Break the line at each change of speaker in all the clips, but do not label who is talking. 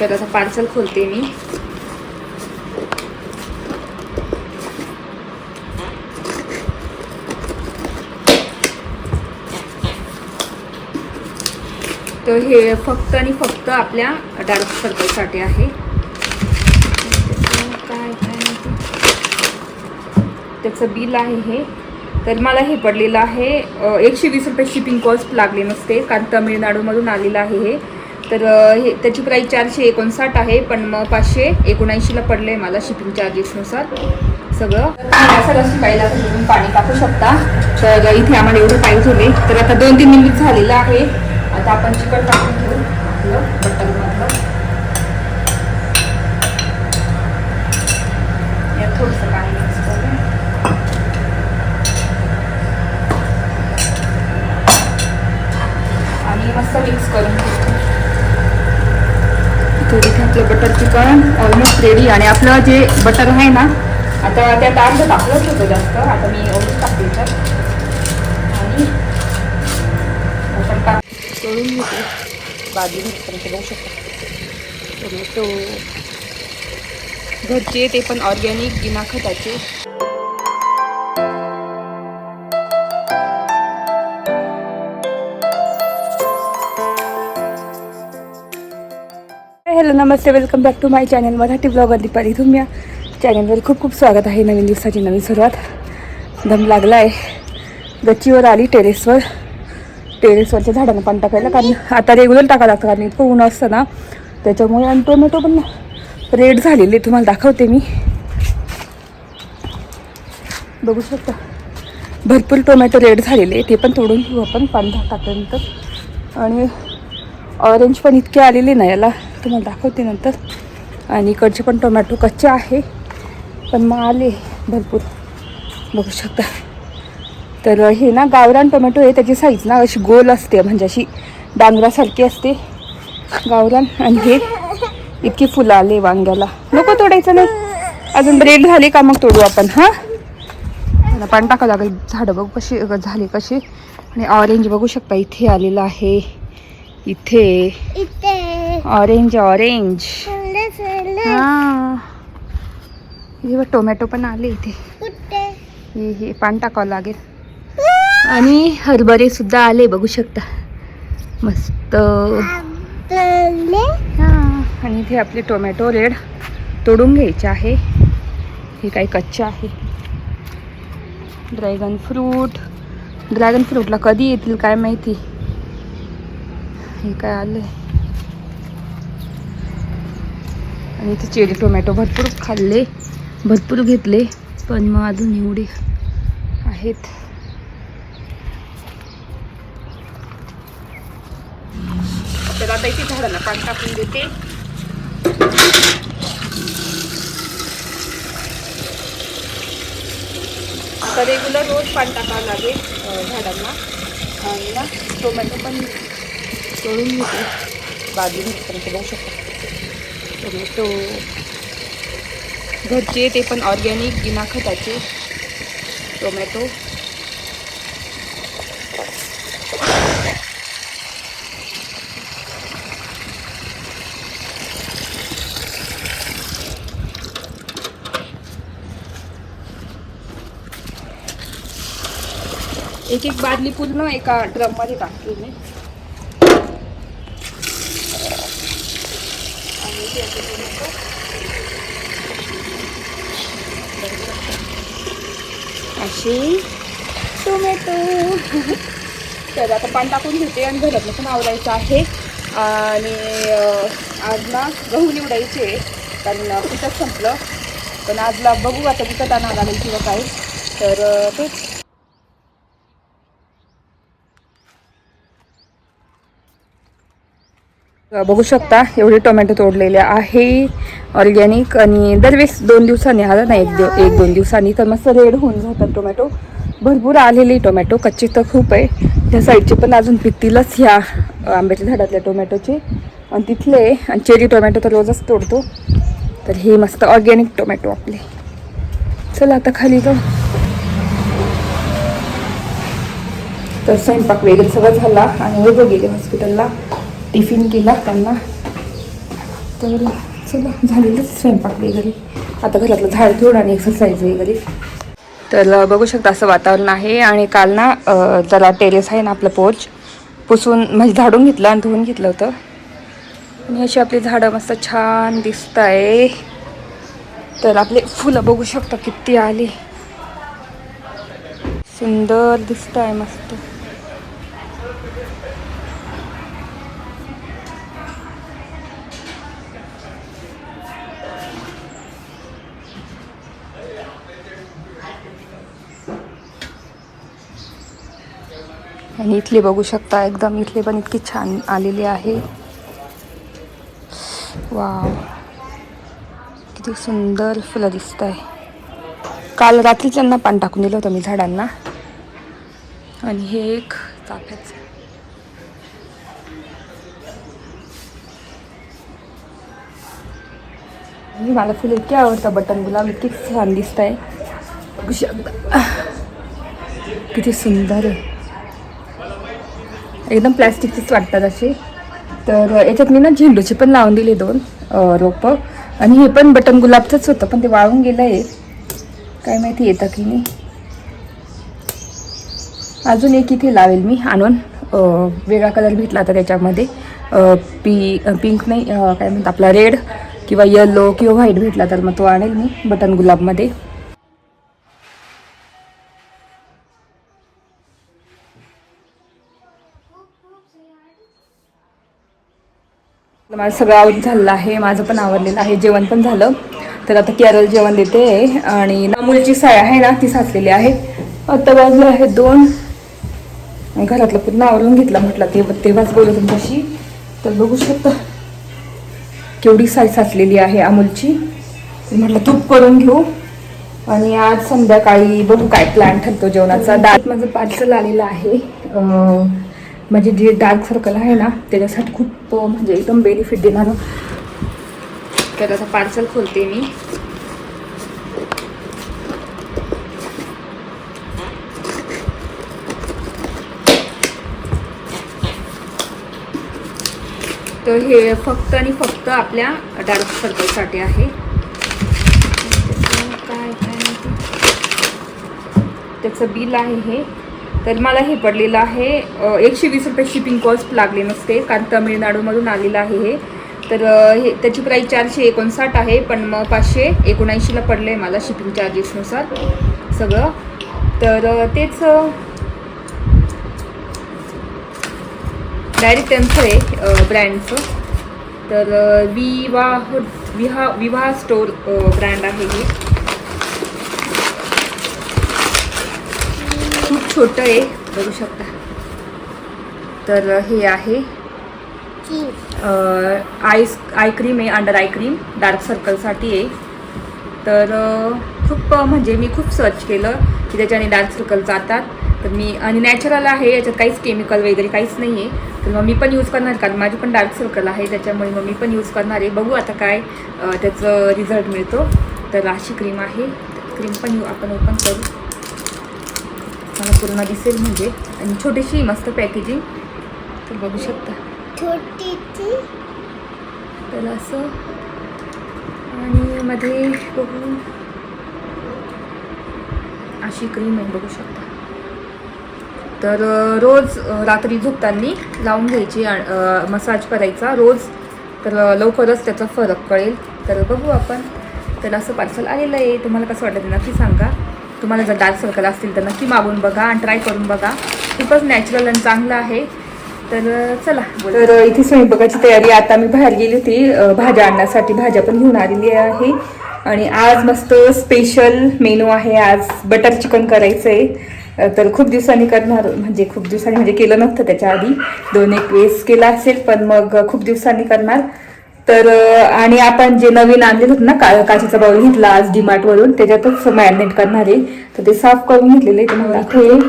तर आता पार्सल खोलते मी. तर हे फक्त आणि फक्त आपल्या डार्क सर्कलसाठी आहे. त्याचं काय काय त्याचं बिल आहे हे. तर मला हे पडलेलं आहे एकशे वीस रुपये शिपिंग कॉस्ट लागले नसते कारण तमिळनाडूमधून आलेलं आहे हे. तर हे त्याची प्राईस चारशे एकोणसाठ आहे पण मग पाचशे एकोणऐंशीला पडलं आहे मला शिपिंग चार्जेसनुसार सगळं. सगळं शिकायला तुम्ही पाणी टाकू शकता. तर इथे आम्हाला एवढं पाहिजे तर आता दोन तीन मिनिट झालेलं आहे. आता आपण चिकट टाकून घेऊ. आपलं बटरमधलं यात थोडंसं पाणी मिक्स करू आणि मस्त मिक्स करून घेऊ. तर इथे आपलं बटर चिकन ऑलमोस्ट रेडी आणि आपलं जे बटर आहे ना आता त्यात अर्ध टाकलंच होतं जास्त. आता मी एवढंच टाकते तर आणि आपण टाक करून घेते. बाजूने पर्यंत बघू शकतो. टोमॅटो घरचे ते पण ऑर्गॅनिक बिना खताचे. नमस्ते welcome back to my channel Marathi blog Deepali तुम्ही. चॅनलवर खूप खूप स्वागत आहे नवीन दिवसाची नवीन सुरुवात. दम लागला आहे गच्चीवर आली टेरेसवर टेरेसवरच्या झाडांना पाणी टाकायला कारण आता रेग्युलर टाकावं लागतं कारण इतकं ऊन असतं ना. त्याच्यामुळे आणि टोमॅटो पण रेड झालेले तुम्हाला दाखवते मी. बघू शकता. भरपूर टोमॅटो रेड झालेले ते पण तोडून घेऊ आपण. पाणी टाकल्यानंतर. आणि ऑरेंज पण इतके आलेले ना याला. तुम्हाला दाखवते नंतर. आणि इकडचे पण टोमॅटो कच्चे आहे पण मग आले भरपूर. बघू शकता. तर हे ना गावरान टोमॅटो आहे त्याची साईज ना अशी गोल असते म्हणजे अशी डांगरासारखी असते. गावरान. आणि हे इतकी फुलं आले वांग्याला. नको तोडायचं नाही अजून ब्रेड झाले का मग तोडू आपण हां? मला पाणी टाकावं लागेल. झाडं बघू कशी झाली कशी. आणि ऑरेंज बघू शकता इथे आलेलं आहे. इथे. ऑरेंज ऑरेंज हा. बघ टोमॅटो पण आले इथे. हे हे पाणी टाकावं लागेल. आणि हरभरे सुद्धा आले बघू शकता. मस्त. हा. आणि इथे आपले टोमॅटो रेड तोडून घ्यायचे आहे. हे काही कच्चे आहे. ड्रॅगन फ्रूट ड्रॅगन फ्रूटला कधी येतील काय माहिती? हे काय आलं आणि इथे चेरी टोमॅटो भरपूर खाल्ले भरपूर घेतले पण मग अजून एवढे आहेत. तर आता इथे झाडाला पाणी टाकून देते. आता रेग्युलर रोज पाणी टाकावं लागेल झाडांना. आणि ना टोमॅटो पण तोडून घेते. बाजूने बघू शकतो. टोमॅटो घरचे ते पण ऑर्गॅनिक बिना खताचे टोमॅटो एक एक बादली पूर्ण एका ड्रममध्ये टाकली मी. अशी. टोमॅटो. तर आता पाणी टाकून घेते आणि घरातलं पण आवरायचं आहे. आणि आज ना गहू निवडायचे कारण पिकच संपलं. पण आजला बघू आता विकत आणावं लागेल किंवा काय. तर तेच. बघू शकता एवढे टोमॅटो तोडलेले आहे ऑर्गॅनिक आणि दरवेळेस दोन दिवसांनी आला ना एक दो एक दोन दिवसांनी तर मस्त रेड होऊन जातात टोमॅटो. भरपूर आलेले टोमॅटो कच्चे तर खूप आहे. त्या साईडचे पण अजून पिकतीलच ह्या आंब्याच्या झाडातल्या टोमॅटोचे. आणि तिथले आणि चेरी टोमॅटो तर रोजच तोडतो. तर हे मस्त ऑर्गॅनिक टोमॅटो आपले. चला आता खाली जाऊ. तर स्वयंपाक वगैरे सगळं झाला आणि उभं गेले हॉस्पिटलला. टिफिन केला त्यांना. तर चला झालेलंच स्वयंपाक वगैरे. आता घरातलं झाड घेऊन आणि एक्सरसाइज वगैरे. तर बघू शकता असं वातावरण आहे आणि काल ना जरा टेरेस आहे ना आपलं पोर्च पुसून म्हणजे झाडून घेतलं आणि धुवून घेतलं होतं. आणि अशी आपली झाडं मस्त छान दिसत आहे. तर आपले फुलं बघू शकता किती आली. सुंदर दिसत आहे मस्त. आणि इथली बघू शकता एकदम इथली पण इतकी छान आलेली आहे. वाव. किती सुंदर फुलं दिसत आहे काल रात्री त्यांना पान टाकून दिलं होतं मी झाडांना. आणि हे एक चाफ्याचं. आणि मला फुलं इतकी आवडतं बटन गुलाब इतकी छान दिसत आहे बघू शकता. किती सुंदर. आहे एकदम प्लॅस्टिकचीच वाटतात असे तर याच्यात मी ना झेंडूचे पण लावून दिले दोन रोपं. आणि हे पण बटन गुलाबचंच होतं पण ते वाळून गेलं आहे काय माहिती येतं की नाही. अजून एक इथे लावेल मी आणून. वेगळा कलर भेटला तर त्याच्यामध्ये. पी पिंक नाही काय म्हणतात आपला रेड किंवा येलो किंवा व्हाईट भेटला तर मग तो आणेल मी बटन गुलाबमध्ये. माझं सगळं आवड झालेलं आहे माझं पण आवडलेलं आहे जेवण पण झालं. तर आता केरळ जेवण देते आणि नामुलची साय आहे ना ती साचलेली आहे. आता वाजलं आहे दोन. घरातलं पूर्ण आवरून घेतलं म्हटलं ते तेव्हाच बोलत तुमच्याशी. तर बघू शकता केवढी साय साचलेली आहे अमूलची. म्हटलं तूप करून घेऊ. आणि आज संध्याकाळी बघू काय प्लॅन ठरतो जेवणाचा. दात माझं पार्सल आलेलं आहे. म्हणजे जे डार्क सर्कल आहे ना त्याच्यासाठी खूप म्हणजे एकदम बेनिफिट देणार. तर आता पार्सल खोलते मी. तर हे फक्त आणि फक्त आपल्या डार्क सर्कलसाठी आहे. काय काय त्याचं बिल आहे हे. तर मला हे पडलेलं आहे. एकशे वीस रुपये शिपिंग कॉस्ट लागले नसते कारण तमिळनाडूमधून आलेलं आहे हे. तर हे त्याची प्राईस चारशे एकोणसाठ आहे पण मग पाचशे एकोणऐंशीला पडलं आहे मला शिपिंग चार्जेसनुसार सगळं. तर तेच डायरेक्ट त्यांचं आहे ब्रँडचं तर विवाह विहा विवाह स्टोर ब्रँड आहे हे खूप छोटं आहे बघू शकता. तर हे आहे. आईस आय क्रीम आहे अंडर आय क्रीम डार्क सर्कलसाठी आहे. तर खूप म्हणजे मी खूप सर्च केलं की त्याच्याने डार्क सर्कल जातात. तर मी आणि नॅचरल आहे याच्यात काहीच केमिकल वगैरे काहीच नाही आहे तर मग मी पण यूज करणार कारण माझी पण डार्क सर्कल आहे त्याच्यामुळे मग मी पण यूज करणार आहे. बघू आता काय त्याचं रिझल्ट मिळतो. तर अशी क्रीम आहे. क्रीम पण आपण ओपन करू. मला पूर्ण दिसेल म्हणजे. आणि छोटीशी मस्त पॅकेजिंग तर बघू शकता.
छोटीची?
तर असं. आणि मध्ये बघू. अशी क्रीम आहे बघू शकता. तर रोज रात्री झोपताना लावून घ्यायची मसाज करायचा रोज. तर लवकरच त्याचा फरक कळेल. तर बघू आपण. तर असं पार्सल आलेलं आहे. तुम्हाला कसं वाटतं ते नक्की सांगा. तुम्हाला जर डार्क सर्कल असतील तर नक्की मागून बघा आणि ट्राय करून बघा. खूपच नॅचरल आणि चांगलं आहे. तर चला तर इथे स्वयंपाकाची तयारी आता मी बाहेर गेली होती. भाज्या आणण्यासाठी भाज्या पण घेऊन आलेली आहे. आणि आज मस्त स्पेशल मेनू आहे. आज बटर चिकन करायचं आहे तर खूप दिवसांनी करणार म्हणजे खूप दिवसांनी म्हणजे केलं नव्हतं त्याच्या आधी. दोन एक वेळेस केला असेल पण मग खूप दिवसांनी करणार. तर आणि आपण जे नवीन आणलेलं होतं ना का काचेचा बाऊल घेतला आज डीमार्टवरून त्याच्यातच मॅरिनेट करणार आहे. तर ते साफ करून घेतलेले आहे तुम्हाला दाखवेल.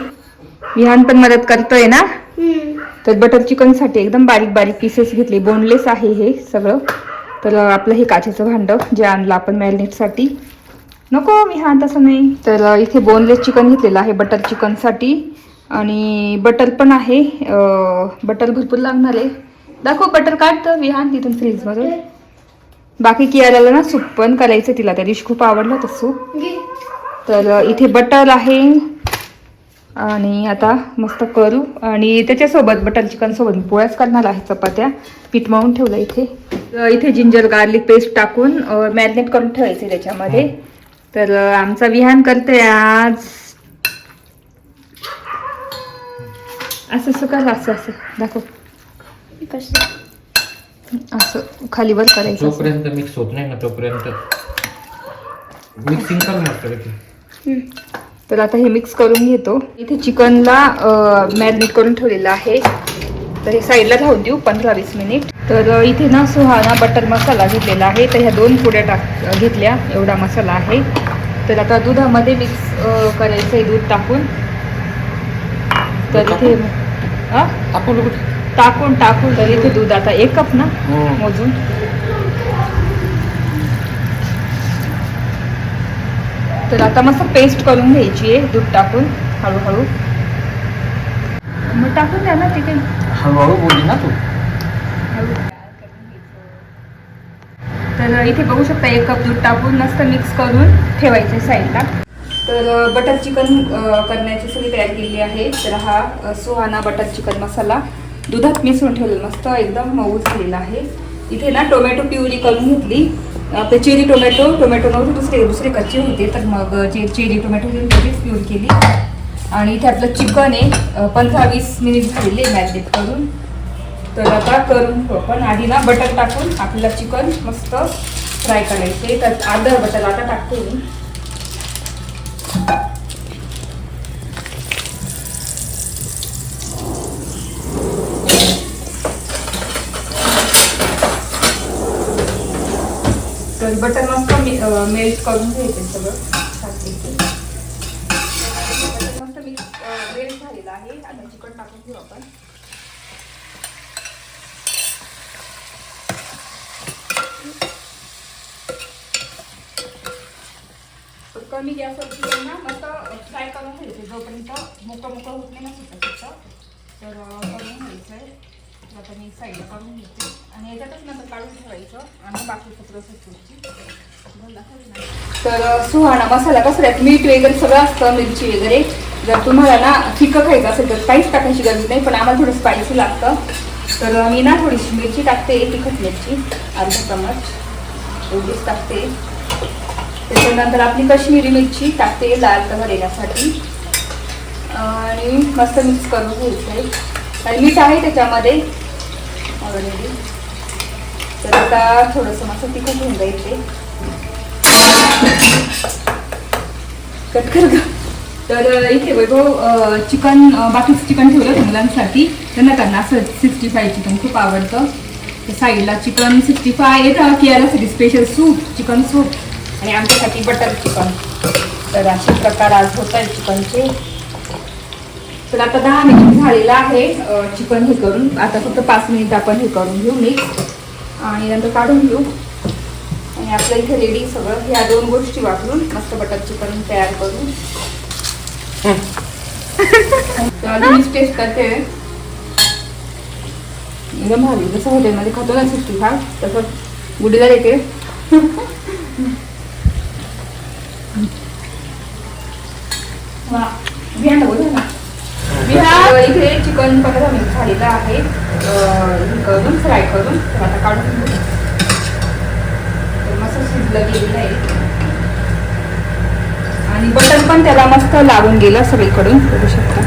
विहान पण मदत करतोय ना? तर बटर चिकनसाठी एकदम बारीक बारीक पीसेस घेतले. बोनलेस आहे हे सगळं. तर आपलं हे काचेचं भांडं जे आणलं आपण मॅरिनेटसाठी नको मी तसं नाही. तर इथे बोनलेस चिकन घेतलेलं आहे बटर चिकनसाठी आणि बटर पण आहे बटर भरपूर लागणार आहे. दाखव बटर काढतं विहान तिथून फ्रीजमधून बाकी कियाला ना सूप पण करायचं तिला. त्या दिवशी खूप आवडलं होतं सूप तर इथे बटर आहे. आणि आता मस्त करू. आणि त्याच्यासोबत बटर चिकन सोबत मी पोळ्याच करणार आहे चपात्या. पीठ मळून ठेवलं इथे. इथे जिंजर गार्लिक पेस्ट टाकून मॅरिनेट करून ठेवायचे त्याच्यामध्ये. तर आमचा विहान करते आज. असं कर असं असं. दाखव. असं खाली वर करायचं.
जोपर्यंत मिक्स होत नाही ना तोपर्यंत मिक्सिंग कर मस्त पैकी.
तर आता हे मिक्स करून घेतो. इथे चिकनला मॅरिनेट करून ठेवलेलं आहे. तर हे साईडला राहून देऊ पंधरा वीस मिनिट तर इथे ना सुहाना बटर मसाला घेतलेला आहे. तर ह्या दोन पुड्या टाक घेतल्या. एवढा मसाला आहे. तर आता दुधामध्ये मिक्स करायचं आहे दूध टाकून. तर इथे टाकून टाकून तर इथे दूध आता एक कप ना
हम्म.
मोजून. तर आता मस्त पेस्ट करून घ्यायची आहे दूध टाकून हळूहळू. मग टाकून द्या ना तिथे.
हळूहळू बोलली ना तू.
तर इथे बघू शकता एक कप दूध टाकून मस्त मिक्स करून ठेवायचे साईडला. तर बटर चिकन करण्याची सगळी तयारी केली आहे. तर हा सुहाना बटर चिकन मसाला. दुधात मिसळून ठेवलं मस्त एकदम मऊ झालेला आहे. इथे ना टोमॅटो प्युरी करून घेतली. आपले चेरी टोमॅटो टोमॅटो नव्हते दुसरे दुसरे कच्चे होते. तर मग जे चेरी टोमॅटो घेऊन त्याचीच प्युरी केली. आणि इथे आपलं चिकन आहे. पंधरा वीस मिनिट झालेले मॅरिनेट करून. तर आता करून आपण. आधी ना बटर टाकून आपल्याला चिकन मस्त फ्राय करायचे तर अर्धा बटर आता टाकते मी तर बटर मस्त मेल्ट करून घ्यायचे सगळं. छानपैकी. बटर मस्त मिक्स मेल्ट झालेलं आहे. आता चिकन टाकून घेऊ आपण. कमी गॅसवरती त्यांना मस्त फ्राय करून घ्यायचे जोपर्यंत मोकळं मोकळं होत नाही ना सुटं तर अं, करून घ्यायचं आहे आता मी साईडला काढून घेते. आणि याच्यातच नंतर काढून ठेवायचं. आणि बाकीचं प्रोसेस तर अं, सुहाणा मसाला कसं मीठ वगैरे सगळं असतं मिरची वगैरे. जर तुम्हाला ना फिकं खायचं असेल तर काहीच टाकायची गरज नाही पण आम्हाला थोडं स्पायसी लागतं. तर मी ना थोडीशी मिरची टाकते तिखट मिरची अर्धा चमच एवढीच टाकते. त्याच्यानंतर आपली काश्मीरी मिरची टाकते लाल कलर येण्यासाठी. आणि मस्त मिक्स करून घ्यायचं. आहे आणि मीठ आहे त्याच्यामध्ये. ऑलरेडी तर आता थोडंसं मस्त तिखट होऊन जाईल ते. कट कर ग. तर इथे वैभव चिकन बाकीचं चिकन ठेवलं होतं मुलांसाठी. त्यांना त्यांना असं सिक्स्टी फाय चिकन खूप आवडतं. साईडला चिकन सिक्स्टी फाय येतं कियालासाठी स्पेशल सूप चिकन सूप आणि आमच्यासाठी बटर चिकन तर असे प्रकार आज होत आहेत चिकनचे तर आता दहा मिनिट झालेलं आहे. चिकन हे करून आता फक्त पाच मिनिट आपण हे करून घेऊ मिक्स आणि नंतर काढून घेऊ. आणि आपलं इथे रेडी सगळं. ह्या दोन गोष्टी वापरून मस्त बटर चिकन तयार करू. टेस्ट करते. एकदम भारी. जसं हॉटेलमध्ये खातो ना सिक्स्टी फाय तसं गुडीला येते वा बिहान बोलू ना. बिहार इथे चिकन पंधरा मी झालेलं आहे. हे करून फ्राय करून तर आता काढून घेऊ. मस्त शिजलं गेलेलं आहे. आणि बटन पण त्याला मस्त लागून गेलं सगळीकडून. बघू शकता.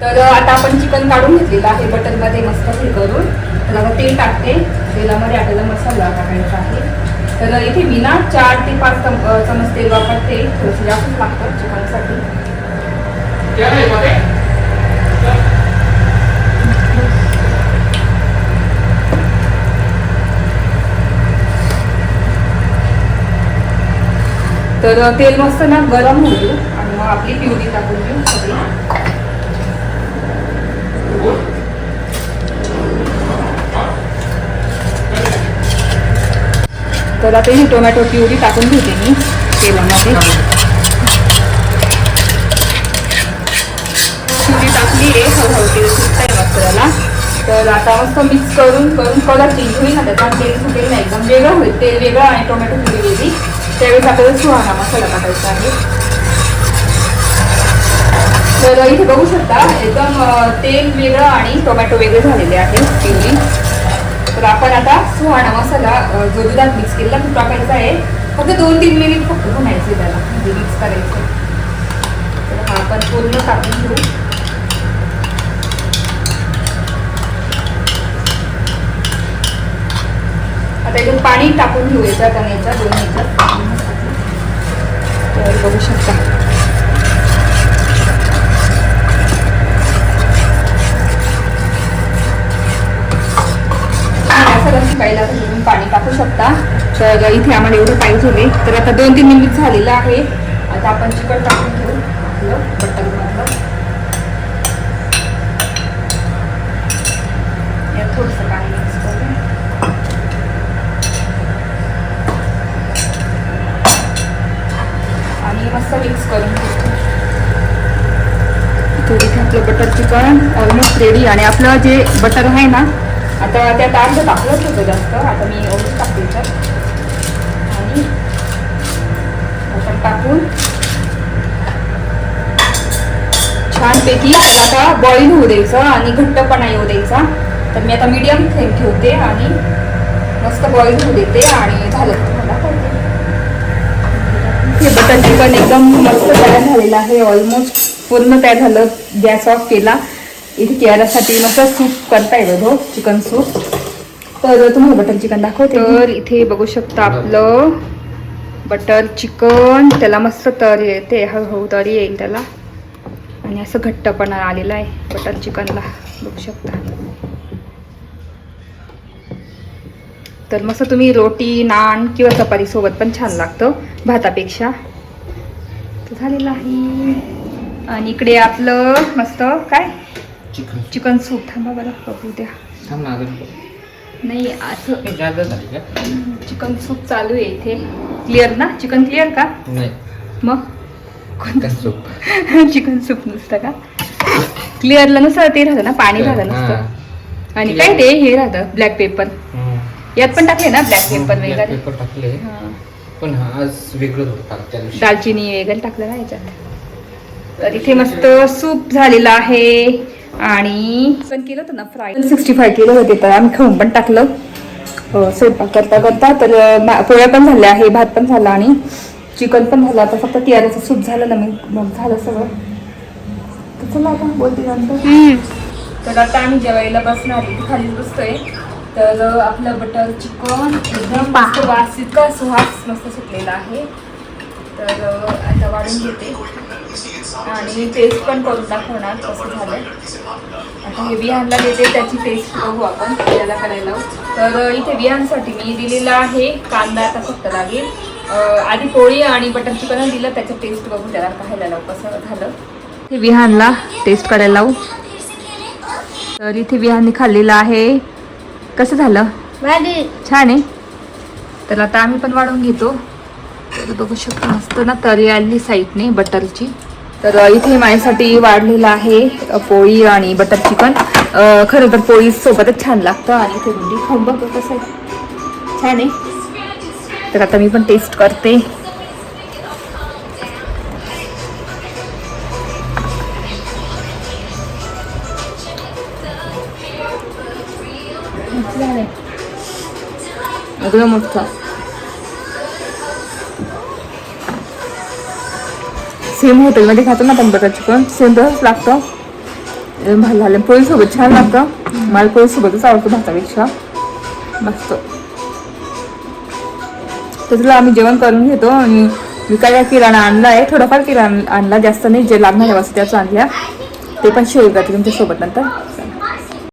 तर आता आपण चिकन काढून घेतलेलं आहे. बटनमध्ये मस्त हे करून. तर आता तेल टाकते. तेलामध्ये आपल्याला मसाला टाकायचा आहे. तर इथे मी ना चार ते पाच चमच तेल वापरते थोडंसं जास्तच लागतं चिकनसाठी. तर तेल मस्त ना गरम होईल. आणि मग आपली प्युरी टाकून घेऊ सगळी. तर आता ही टोमॅटो प्युरी टाकून घेते मी तेलामध्ये. प्युरी टाकली आहे हळूहळू तेल सुटतंय मस्त तर आता मस्त मिक्स करून करून कलर चेंज होईल ना त्याचा तेल सुटेल नाही एकदम वेगळं होईल. तेल वेगळं आणि टोमॅटो प्युरी वेगळी. त्यावेळेस आपल्याला सुहाना मसाला टाकायचा आहे. तर इथे बघू शकता एकदम तेल वेगळं आणि टोमॅटो वेगळे झालेले आहे प्युरी तर आपण आता सुहाणा मसाला जो दुधात मिक्स केलेला तो टाकायचा आहे. फक्त दोन तीन मिनिट फक्त घुमायचे त्याला म्हणजे मिक्स करायचं. तर हा आपण पूर्ण टाकून घेऊ. आता इथून पाणी टाकून घेऊ याच्यात आणि याच्यात दोन याच्यात. तर बघू शकता. सगळं शिकायला तुम्ही पाणी टाकू शकता. तर इथे आम्हाला एवढं पाहिजे तर आता दोन तीन मिनिट झालेलं आहे. आता आपण चिकन टाकून घेऊ. आपलं बटरमधलं थोडंसं पाणी मिक्स आणि मस्त मिक्स करून इथे आपलं बटर चिकन ऑलमोस्ट रेडी आणि आपलं जे बटर आहे ना आता त्यात अर्ध टाकलंच होतं जास्त. आता मी एवढंच टाकते तर आणि आपण टाकून छानपैकी आता बॉईल होऊ द्यायचं आणि घट्टपणा येऊ द्यायचा. तर मी आता मीडियम फ्लेम ठेवते आणि मस्त बॉईल होऊ देते आणि झालं. तुम्हाला कळते. हे बटर चिकन एकदम मस्त तयार झालेलं आहे. ऑलमोस्ट पूर्ण तयार झालं. गॅस ऑफ केला. इथे केरासाठी मस्त सूप करता येईल हो चिकन सूप. तर तुम्हाला बटर चिकन दाखवते. तर इथे बघू शकता आपलं बटर चिकन त्याला मस्त तर येते हळूहळू तरी येईल त्याला. आणि असं घट्टपणा आलेला आहे बटर चिकनला बघू शकता. तर मस्त तुम्ही रोटी नान किंवा चपातीसोबत पण छान लागतं भातापेक्षा. तर झालेलं आहे. आणि इकडे आपलं मस्त काय?
चिकन.
Chicken soup. थांबा बरं बघू द्या.
थांब ना अजून
नाही असं
जादा झाली का?
चिकन सूप चालू आहे इथे. क्लिअर ना? चिकन क्लिअर का?
नाही.
मग?
Chicken soup.
चिकन सूप नुसतं का? क्लिअरला नुसतं ते राहतं ना? पाणी राहतं नुसतं. आणि काय ते? हे राहतं ब्लॅक पेपर यात पण टाकले ना ब्लॅक पेपर वगैरे?
पेपर टाकले. पण आज वेगळं होतं
दालचिनी वगैरे टाकलं ना याच्यात. तर इथे मस्त सूप झालेलं आहे. आणि पण केलं होतं ना फ्राय. सिक्स्टी फाय केलं होते तर आम्ही खाऊन पण टाकलं. स्वयंपाक करता करता तर पोळ्या पण झाल्या आहे भात पण झाला आणि चिकन पण झालं. आता फक्त तियाराचं सूप झालं ना मग मग झालं सगळं. तर चला आता बोलते नंतर. तर आता आम्ही जेवायला बसणार खाली बसतोय. तर आपलं बटर चिकन एकदम वास इतका सुहास मस्त सुटलेला आहे. तर आता वाढून घेते. आणि टेस्ट पण करून दाखवणार कसं झालं आता हे विहानला देते त्याची टेस्ट बघू आपण त्याला करायला. तर इथे विहानसाठी मी दिलेला आहे कांदा आता फक्त लागेल. आधी पोळी आणि बटर चिकन दिलं त्याचं टेस्ट बघू त्याला खायला लावू कसं झालं. हे विहानला टेस्ट करायला लावू. तर इथे विहानने खाल्लेलं आहे. कसं झालं? छान आहे. तर आता आम्ही पण वाढून घेतो. तर बघू शकतो मस्त ना तरी आणली साईडने बटरची. तर इथे माझ्यासाठी वाढलेलं आहे पोळी आणि बटर चिकन. खरं तर पोळी सोबतच छान लागतं आणि इथे गुंडी म्हणजे खाऊन बघ कसं आहे. छान आहे. तर आता मी पण टेस्ट करते. एकदम मस्त. सेम हॉटेलमध्ये खातो ना आपण बटर चिकन. सेम तसंच लागतं एकदम झालं. पोळीसोबत छान लागतं. मला पोळीसोबतच आवडतं भातापेक्षा. मस्त. तर आम्ही जेवण करून घेतो आणि मी काय किराणा आणला आहे थोडाफार किराणा आणला. जास्त नाही जे लागणार आहे वस्तू त्याचं आणल्या ते पण शेअर करते तुमच्यासोबत नंतर.